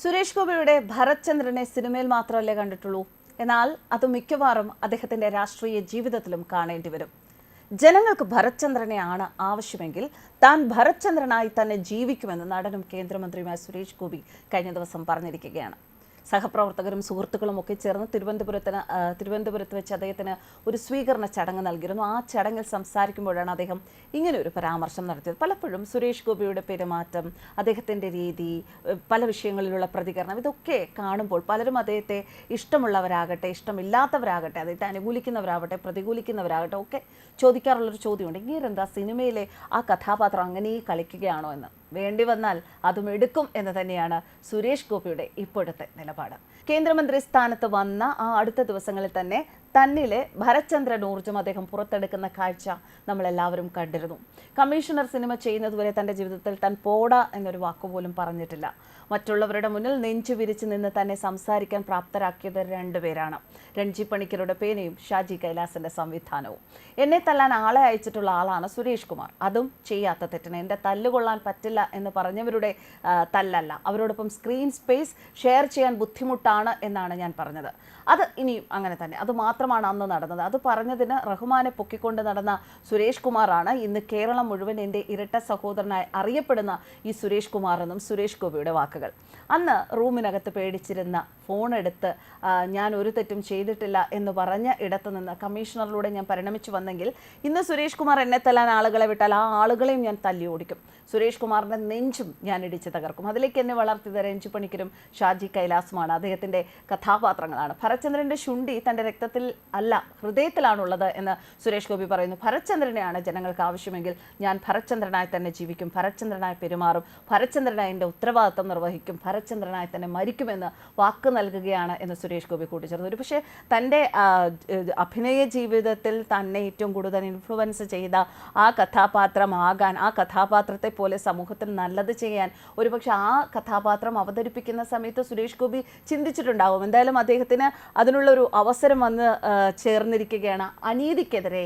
സുരേഷ് ഗോപിയുടെ ഭരത്ചന്ദ്രനെ സിനിമയിൽ മാത്രമല്ലേ കണ്ടിട്ടുള്ളൂ. എന്നാൽ അത് മിക്കവാറും അദ്ദേഹത്തിന്റെ രാഷ്ട്രീയ ജീവിതത്തിലും കാണേണ്ടി വരും. ജനങ്ങൾക്ക് ഭരത്ചന്ദ്രനെയാണ് ആവശ്യമെങ്കിൽ താൻ ഭരത്ചന്ദ്രനായി തന്നെ ജീവിക്കുമെന്ന് നടനും കേന്ദ്രമന്ത്രിയുമായ സുരേഷ് ഗോപി കഴിഞ്ഞ ദിവസം പറഞ്ഞിരിക്കുകയാണ്. സഹപ്രവർത്തകരും സുഹൃത്തുക്കളും ഒക്കെ ചേർന്ന് തിരുവനന്തപുരത്തിന് തിരുവനന്തപുരത്ത് വെച്ച് അദ്ദേഹത്തിന് ഒരു സ്വീകരണ ചടങ്ങ് നൽകിയിരുന്നു. ആ ചടങ്ങിൽ സംസാരിക്കുമ്പോഴാണ് അദ്ദേഹം ഇങ്ങനെ ഒരു പരാമർശം നടത്തിയത്. പലപ്പോഴും സുരേഷ് ഗോപിയുടെ പെരുമാറ്റം അദ്ദേഹത്തിന്റെ രീതി പല വിഷയങ്ങളിലുള്ള പ്രതികരണം ഇതൊക്കെ കാണുമ്പോൾ പലരും അദ്ദേഹത്തെ ഇഷ്ടമുള്ളവരാകട്ടെ ഇഷ്ടമില്ലാത്തവരാകട്ടെ അദ്ദേഹത്തെ അനുകൂലിക്കുന്നവരാകട്ടെ പ്രതികൂലിക്കുന്നവരാകട്ടെ ഒക്കെ ചോദിക്കാറുള്ളൊരു ചോദ്യമുണ്ട്. ഇങ്ങനെന്താ സിനിമയിലെ ആ കഥാപാത്രം അങ്ങനെ കളിക്കുകയാണോ എന്ന്? വേണ്ടി വന്നാൽ അതും എടുക്കും എന്ന് തന്നെയാണ് സുരേഷ് ഗോപിയുടെ ഇപ്പോഴത്തെ നിലപാട്. കേന്ദ്രമന്ത്രി സ്ഥാനത്ത് വന്ന ആ അടുത്ത ദിവസങ്ങളിൽ തന്നെ തന്നിലെ ഭരചന്ദ്രൻ ഊർജം അദ്ദേഹം പുറത്തെടുക്കുന്ന കാഴ്ച നമ്മളെല്ലാവരും കണ്ടിരുന്നു. കമ്മീഷണർ സിനിമ ചെയ്യുന്നതുവരെ തന്റെ ജീവിതത്തിൽ തൻ പോട എന്നൊരു വാക്കുപോലും പറഞ്ഞിട്ടില്ല. മറ്റുള്ളവരുടെ മുന്നിൽ നെഞ്ചു വിരിച്ചു നിന്ന് തന്നെ സംസാരിക്കാൻ പ്രാപ്തരാക്കിയത് രണ്ടുപേരാണ് രഞ്ജി പണിക്കരുടെ പേനയും ഷാജി കൈലാസിന്റെ സംവിധാനവും. എന്നെ തല്ലാൻ ആളെ അയച്ചിട്ടുള്ള ആളാണ് സുരേഷ് കുമാർ. അതും ചെയ്യാത്ത തെറ്റിന്. എന്റെ തല്ലുകൊള്ളാൻ പറ്റില്ല എന്ന് പറഞ്ഞവരുടെ തല്ലല്ല. അവരോടൊപ്പം സ്ക്രീൻ സ്പേസ് ഷെയർ ചെയ്യാൻ ബുദ്ധിമുട്ടാണ് എന്നാണ് ഞാൻ പറഞ്ഞത്. അത് ഇനിയും അങ്ങനെ തന്നെ. അത് മാത്രമാണ് അന്ന് നടന്നത്. അത് പറഞ്ഞതിന് റഹ്മാനെ പൊക്കിക്കൊണ്ട് നടന്ന സുരേഷ് കുമാറാണ് ഇന്ന് കേരളം മുഴുവൻ എന്റെ ഇരട്ട സഹോദരനായി അറിയപ്പെടുന്ന ഈ സുരേഷ് കുമാർ എന്നും സുരേഷ് ഗോപിയുടെ വാക്കുകൾ. അന്ന് റൂമിനകത്ത് പേടിച്ചിരുന്ന ഫോണെടുത്ത് ഞാൻ ഒരു തെറ്റും ചെയ്തിട്ടില്ല എന്ന് പറഞ്ഞ ഇടത്ത് നിന്ന് കമ്മീഷണറിലൂടെ ഞാൻ പരിണമിച്ചു വന്നെങ്കിൽ ഇന്ന് സുരേഷ് കുമാർ എന്നെ തല്ലാൻ ആളുകളെ വിട്ടാൽ ആ ആളുകളെയും ഞാൻ തല്ലി ഓടിക്കും. സുരേഷ് കുമാറിന്റെ നെഞ്ചും ഞാൻ ഇടിച്ച് തകർക്കും. അതിലേക്ക് എന്നെ വളർത്തിയത് രഞ്ജു പണിക്കരും ഷാജി കൈലാസുമാണ്. അദ്ദേഹത്തിന്റെ കഥാപാത്രങ്ങളാണ്. ഭരചന്ദ്രന്റെ ശുണ്ടി തന്റെ രക്തത്തിൽ അല്ല ഹൃദയത്തിലാണുള്ളത് എന്ന് സുരേഷ് ഗോപി പറയുന്നു. ഭരത്ചന്ദ്രനെയാണ് ജനങ്ങൾക്ക് ആവശ്യമെങ്കിൽ ഞാൻ ഭരത്ചന്ദ്രനായി തന്നെ ജീവിക്കും. ഭരത്ചന്ദ്രനായി പെരുമാറും. ഭരത്ചന്ദ്രനായി എന്റെ ഉത്തരവാദിത്വം നിർവഹിക്കും. ഭരത്ചന്ദ്രനായി തന്നെ മരിക്കുമെന്ന് വാക്ക് നൽകുകയാണ് എന്ന് സുരേഷ് ഗോപി കൂട്ടിച്ചേർന്നു. ഒരു പക്ഷേ തന്റെ അഭിനയ ജീവിതത്തിൽ തന്നെ ഏറ്റവും കൂടുതൽ ഇൻഫ്ലുവൻസ് ചെയ്ത ആ കഥാപാത്രമാകാൻ ആ കഥാപാത്രത്തെ പോലെ സമൂഹത്തിൽ നല്ലത് ചെയ്യാൻ ഒരുപക്ഷെ ആ കഥാപാത്രം അവതരിപ്പിക്കുന്ന സമയത്ത് സുരേഷ് ഗോപി ചിന്തിച്ചിട്ടുണ്ടാവും. എന്തായാലും അദ്ദേഹത്തിന് അതിനുള്ള ഒരു അവസരം വന്ന് ചേർന്നിരിക്കുകയാണ്. അനീതിക്കെതിരെ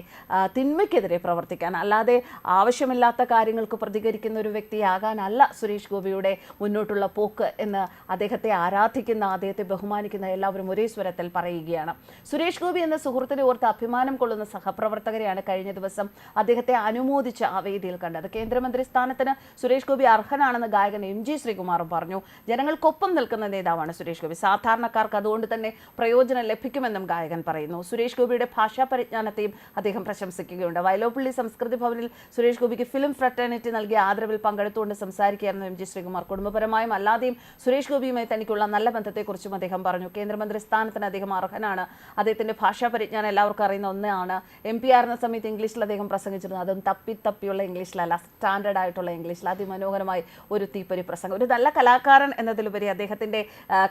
തിന്മയ്ക്കെതിരെ പ്രവർത്തിക്കാൻ. അല്ലാതെ ആവശ്യമില്ലാത്ത കാര്യങ്ങൾക്ക് പ്രതികരിക്കുന്ന ഒരു വ്യക്തിയാകാനല്ല സുരേഷ് ഗോപിയുടെ മുന്നോട്ടുള്ള പോക്ക് എന്ന് അദ്ദേഹത്തെ ആരാധിക്കുന്ന അദ്ദേഹത്തെ ബഹുമാനിക്കുന്ന എല്ലാവരും ഒരേ സ്വരത്തിൽ പറയുകയാണ്. സുരേഷ് ഗോപി എന്ന സുഹൃത്തിനെ ഓർത്ത് അഭിമാനം കൊള്ളുന്ന സഹപ്രവർത്തകരെയാണ് കഴിഞ്ഞ ദിവസം അദ്ദേഹത്തെ അനുമോദിച്ച് ആ വേദിയിൽ കണ്ടത്. കേന്ദ്രമന്ത്രി സ്ഥാനത്തിന് സുരേഷ് ഗോപി അർഹനാണെന്ന് ഗായകൻ എം ജി ശ്രീകുമാറും പറഞ്ഞു. ജനങ്ങൾക്കൊപ്പം നിൽക്കുന്ന നേതാവാണ് സുരേഷ് ഗോപി. സാധാരണക്കാർക്ക് അതുകൊണ്ട് തന്നെ പ്രയോജനം ലഭിക്കുമെന്നും ഗായകൻ പറയുന്നു. സുരേഷ് ഗോപിയുടെ ഭാഷാ പരിജ്ഞാനത്തെയും അദ്ദേഹം പ്രശംസിക്കുകയുണ്ട്. വയലോപ്പള്ളി സംസ്കൃതി ഭവനിൽ സുരേഷ് ഗോപിക്ക് ഫിലിം ഫ്രട്ടേണിറ്റി നൽകിയ ആദരവിൽ പങ്കെടുത്തുകൊണ്ട് സംസാരിക്കുകയായിരുന്നു എം ജി ശ്രീകുമാർ. കുടുംബപരമായും അല്ലാതെയും സുരേഷ് ഗോപിയുമായി തനിക്കുള്ള നല്ല ബന്ധത്തെക്കുറിച്ചും അദ്ദേഹം പറഞ്ഞു. കേന്ദ്രമന്ത്രി സ്ഥാനത്തിന് അദ്ദേഹം അർഹനാണ്. അദ്ദേഹത്തിന്റെ ഭാഷാ പരിജ്ഞാനം എല്ലാവർക്കും അറിയുന്ന ഒന്നാണ്. എം പി ആയിരുന്ന സമയത്ത് ഇംഗ്ലീഷിൽ അദ്ദേഹം പ്രസംഗിച്ചിരുന്നു. അതും തപ്പി തപ്പിയുള്ള ഇംഗ്ലീഷിലല്ല സ്റ്റാൻഡേർഡ് ആയിട്ടുള്ള ഇംഗ്ലീഷിൽ അതിമനോഹരമായി ഒരു തീപ്പൊരി പ്രസംഗം. ഒരു നല്ല കലാകാരൻ എന്നതിലുപരി അദ്ദേഹത്തിന്റെ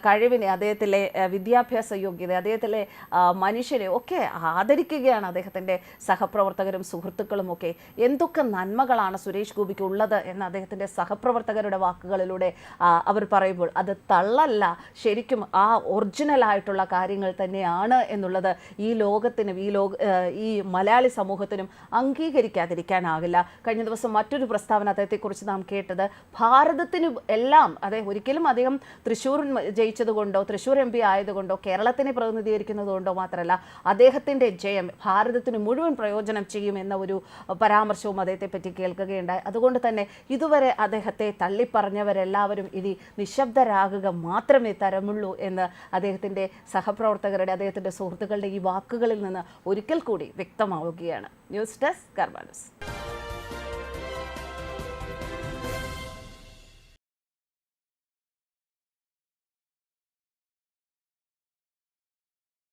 കഴിവിനെ അദ്ദേഹത്തിലെ വിദ്യാഭ്യാസ യോഗ്യത അദ്ദേഹത്തിലെ ആ, മനുഷ്യരെ ഒക്കെ ആദരിക്കുകയാണ് അദ്ദേഹത്തിന്റെ സഹപ്രവർത്തകരും സുഹൃത്തുക്കളും ഒക്കെ. എന്തൊക്കെ നന്മകളാണ് സുരേഷ് ഗോപിക്ക് ഉള്ളത് എന്ന് അദ്ദേഹത്തിന്റെ സഹപ്രവർത്തകരുടെ വാക്കുകളിലൂടെ അവർ പറയുമ്പോൾ അത് തള്ളല്ല ശരിക്കും ആ ഒറിജിനൽ ആയിട്ടുള്ള കാര്യങ്ങൾ തന്നെയാണ് എന്നുള്ളത് ഈ ലോകത്തിനും ഈ ലോക ഈ മലയാളി സമൂഹത്തിനും അംഗീകരിക്കാതിരിക്കാനാകില്ല കഴിഞ്ഞ ദിവസം മറ്റൊരു പ്രസ്താവന അദ്ദേഹത്തെക്കുറിച്ച് നാം കേട്ടത് ഭാരതത്തിന് എല്ലാം അതെ ഒരിക്കലും അദ്ദേഹം തൃശ്ശൂർ ജയിച്ചതുകൊണ്ടോ തൃശ്ശൂർ എം പി ആയതുകൊണ്ടോ കേരളത്തിനെ പ്രതിനിധീകരിക്കുന്നത് കൊണ്ടോ മാത്രമല്ല അദ്ദേഹത്തിന്റെ ജയം ഭാരതത്തിന് മുഴുവൻ പ്രയോജനം ചെയ്യുമെന്ന ഒരു പരാമർശവും അദ്ദേഹത്തെപ്പറ്റി കേൾക്കുകയുണ്ടായി. അതുകൊണ്ട് തന്നെ ഇതുവരെ അദ്ദേഹത്തെ തള്ളിപ്പറഞ്ഞവരെല്ലാവരും ഇനി നിശബ്ദരാകുക മാത്രമേ തരമുള്ളൂ എന്ന് അദ്ദേഹത്തിന്റെ സഹപ്രവർത്തകരുടെ അദ്ദേഹത്തിന്റെ സുഹൃത്തുക്കളുടെ ഈ വാക്കുകളിൽ നിന്ന് ഒരിക്കൽ കൂടി വ്യക്തമാവുകയാണ്. News desk കർമാനസ്